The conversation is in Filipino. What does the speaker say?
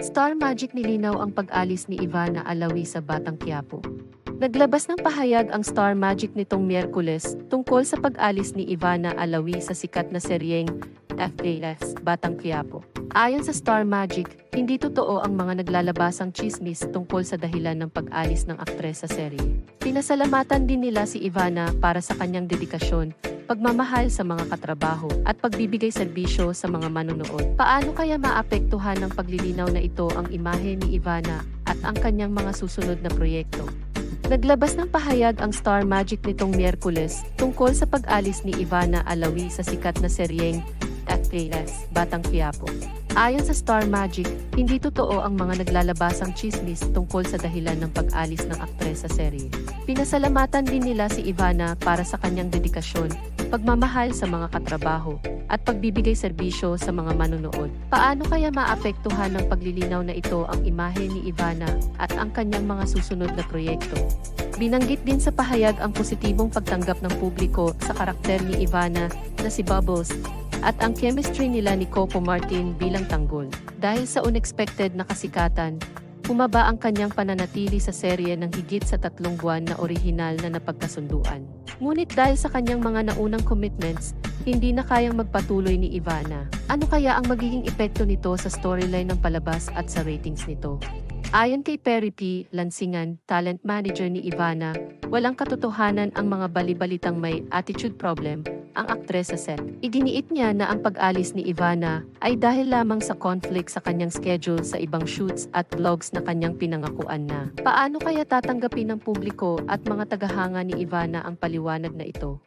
Star Magic nilinaw ang pag-alis ni Ivana Alawi sa Batang Quiapo. Naglabas ng pahayag ang Star Magic nitong Miyerkules tungkol sa pag-alis ni Ivana Alawi sa sikat na seryeng FAS Batang Quiapo. Ayon sa Star Magic, hindi totoo ang mga naglalabasang chismis tungkol sa dahilan ng pag-alis ng aktres sa serye. Pinasalamatan din nila si Ivana para sa kanyang dedikasyon pagmamahal sa mga katrabaho, at pagbibigay serbisyo sa mga manunood. Paano kaya maapektuhan ng paglilinaw na ito ang imahe ni Ivana at ang kanyang mga susunod na proyekto? Naglabas ng pahayag ang Star Magic nitong Miyerkules tungkol sa pag-alis ni Ivana Alawi sa sikat na seryeng FAS Batang Quiapo. Ayon sa Star Magic, hindi totoo ang mga naglalabasang chismis tungkol sa dahilan ng pag-alis ng aktres sa serye. Pinasalamatan din nila si Ivana para sa kanyang dedikasyon, pagmamahal sa mga katrabaho, at pagbibigay serbisyo sa mga manunood. Paano kaya maapektuhan ng paglilinaw na ito ang imahe ni Ivana at ang kanyang mga susunod na proyekto? Binanggit din sa pahayag ang positibong pagtanggap ng publiko sa karakter ni Ivana na si Bubbles at ang chemistry nila ni Coco Martin bilang tanggol. Dahil sa unexpected na kasikatan, Bumaba ang kanyang pananatili sa serye ng higit sa tatlong buwan na orihinal na napagkasunduan. Ngunit dahil sa kanyang mga naunang commitments, hindi na kayang magpatuloy ni Ivana. Ano kaya ang magiging epekto nito sa storyline ng palabas at sa ratings nito? Ayon kay Perry P. Lansingan, talent manager ni Ivana, walang katotohanan ang mga balibalitang may attitude problem ang aktres sa set. Iginiit niya na ang pag-alis ni Ivana ay dahil lamang sa conflict sa kanyang schedule sa ibang shoots at vlogs na kanyang pinangakuan na. Paano kaya tatanggapin ng publiko at mga tagahanga ni Ivana ang paliwanag na ito?